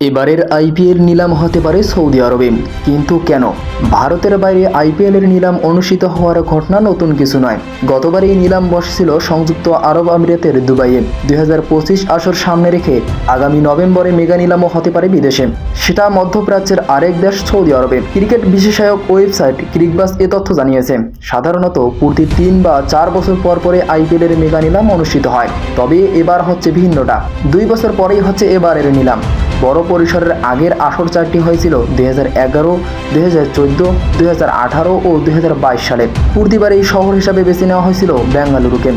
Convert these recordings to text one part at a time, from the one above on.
এবারের আইপিএল নিলাম হতে পারে সৌদি আরবে। কিন্তু কেন? ভারতের বাইরে আইপিএলের নিলাম অনুষ্ঠিত হওয়ার ঘটনা নতুন কিছু নয়। গতবার এই নিলাম বসেছিল সংযুক্ত আরব আমিরাতের দুবাইয়ে। দুই হাজার পঁচিশ আসর সামনে রেখে আগামী নভেম্বরে মেগা নিলামও হতে পারে বিদেশে। সেটা মধ্যপ্রাচ্যের আরেক দেশ সৌদি আরবে। ক্রিকেট বিশেষায়ক ওয়েবসাইট ক্রিকবাস এ তথ্য জানিয়েছে। সাধারণত প্রতি তিন বা চার বছর পর পরে আইপিএলের মেগা নিলাম অনুষ্ঠিত হয়। তবে এবার হচ্ছে ভিন্নটা। দুই বছর পরেই হচ্ছে এবারের নিলাম। বড় পরিসরের আগের আসর চারটি হয়েছিল দুই হাজার এগারো, দুই হাজার চোদ্দ, দুই হাজার আঠারো ও দুই হাজার বাইশ সালে। প্রতিবার এই শহর হিসাবে বেছে নেওয়া হয়েছিল বেঙ্গালুরুকে।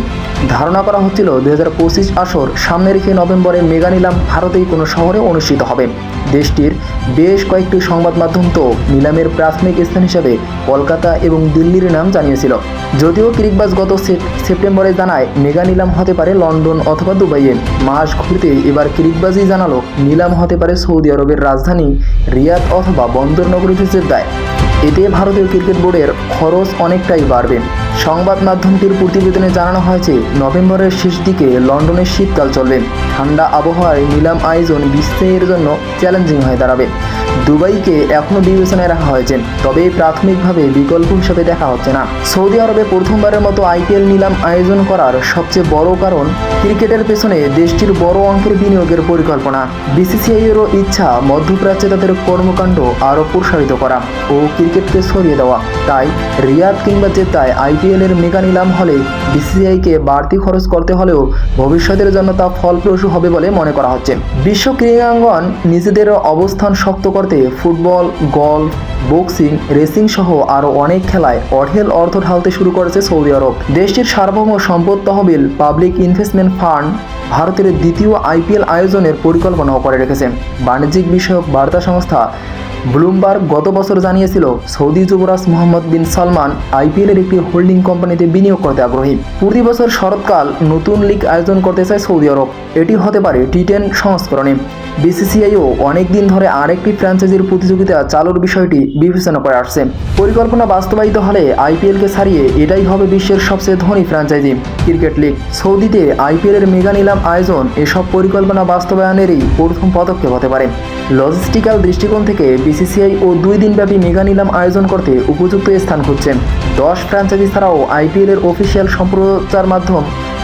ধারণা করা হচ্ছিল দুই হাজার পঁচিশ আসর সামনে রেখে নভেম্বরে মেগা নিলাম ভারতেই কোনো শহরে অনুষ্ঠিত হবে। দেশটির বেশ কয়েকটি সংবাদ মাধ্যম তো নিলামের প্রাথমিক স্থান হিসাবে কলকাতা এবং দিল্লির নাম জানিয়েছিল। যদিও ক্রিকবাজ গত সেপ- সেপ্টেম্বরে জানায়, মেগা নিলাম হতে পারে লন্ডন অথবা দুবাইয়ে। মাস ঘুরতে এবার ক্রিকবাজই জানালো, নিলাম হতে পারে সৌদি আরবের রাজধানী রিয়াদ অথবা বন্দর নগরী জেদ্দায়। এতে ভারতীয় ক্রিকেট বোর্ডের খরচ অনেকটাই বাড়বে। সংবাদ মাধ্যমটির প্রতিবেদনে জানানো হয়েছে, নভেম্বরের শেষ দিকে লন্ডনের শীতকাল চলবে। ঠান্ডা আবহাওয়ায় নিলাম আয়োজন বিশ্বের জন্য চ্যালেঞ্জিং হয়ে দাঁড়াবে। দুবাইকে এখনও বিবেচনায় রাখা হয়েছে, তবে প্রাথমিকভাবে বিকল্প হিসেবে দেখা হচ্ছে না। সৌদি আরবে প্রথমবারের মতো আইপিএল নিলাম আয়োজন করার সবচেয়ে বড় কারণ ক্রিকেটের পেছনে দেশটির বড় অঙ্কের বিনিয়োগের পরিকল্পনা। বিসিসিআইয়েরও ইচ্ছা মধ্যপ্রাচ্যে তাদের কর্মকাণ্ড আরও প্রসারিত করা ও ক্রিকেটকে সরিয়ে দেওয়া। তাই রিয়াদ কিংবা জেদ্দায় আইপিএলের মেগা নিলাম হলে বিসিসিআইকে বাড়তি খরচ করতে হলেও ভবিষ্যতের জন্য তা ফলপ্রসূ হবে বলে মনে করা হচ্ছে। বিশ্ব ক্রীড়াঙ্গন নিজেদের অবস্থান শক্ত করতে ফুটবল, গলফ, বক্সিং, রেসিং সহ আরও অনেক খেলায় অঢেল অর্থ ঢালতে শুরু করেছে সৌদি আরব। দেশটির সার্বভৌম সম্পদ তহবিল পাবলিক ইনভেস্টমেন্ট ফান্ড ভারতের দ্বিতীয় আইপিএল আয়োজনের পরিকল্পনাও করে রেখেছে। বাণিজ্যিক বিষয়ক বার্তা সংস্থা ব্লুমবার্গ গত বছর জানিয়েছিল, সৌদি যুবরাজ মোহাম্মদ বিন সালমান আইপিএলের একটি হোল্ডিং কোম্পানিতে বিনিয়োগ করতে আগ্রহী। প্রতি বছর শরৎকাল নতুন লিগ আয়োজন করতে চায় সৌদি আরব। এটি হতে পারে টি টেন সংস্করণে। বিসিসিআইও অনেক দিন ধরে আরেকটি ফ্র্যাঞ্চাইজির প্রতিযোগিতা চালুর বিষয়টি বিবেচনা করে আসছে। পরিকল্পনা বাস্তবায়িত হলে আইপিএলকে ছাড়িয়ে এটাই হবে বিশ্বের সবচেয়ে ধনী ফ্র্যাঞ্চাইজি, ক্রিকেট লিগ। সৌদিতে আইপিএলের মেগা নিলাম আয়োজন এসব পরিকল্পনা বাস্তবায়নেরই প্রথম পদক্ষেপ হতে পারে। লজিস্টিক্যাল দৃষ্টিকোণ থেকে বিসিসিআই ও দুই দিনব্যাপী মেগা নিলাম আয়োজন করতে উপযুক্ত স্থান খুঁজছেন। দশ ফ্র্যাঞ্চাইজি ছাড়াও আইপিএলের অফিসিয়াল সম্প্রচার মাধ্যম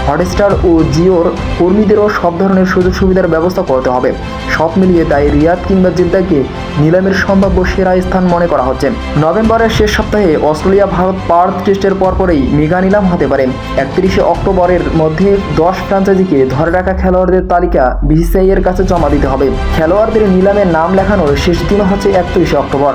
হটস্টার ও জিওর কর্মীদেরও সব ধরনের সুযোগ সুবিধার ব্যবস্থা করতে হবে। সব মিলিয়ে তাই রিয়াদ কিংবা জেদ্দাকে নিলামের সম্ভাব্য সেরা স্থান মনে করা হচ্ছে। নভেম্বরের শেষ সপ্তাহে অস্ট্রেলিয়া ভারত পার্থ টেস্টের পরপরেই মেগা নিলাম হতে পারে। একত্রিশে অক্টোবরের মধ্যে দশ ফ্রাঞ্চাইজিকে ধরে রাখা খেলোয়াড়দের তালিকা বিসিসিআই এর কাছে জমা দিতে হবে। খেলোয়াড়দের নিলামে নাম লেখানোর শেষ দিন হচ্ছে একত্রিশে অক্টোবর।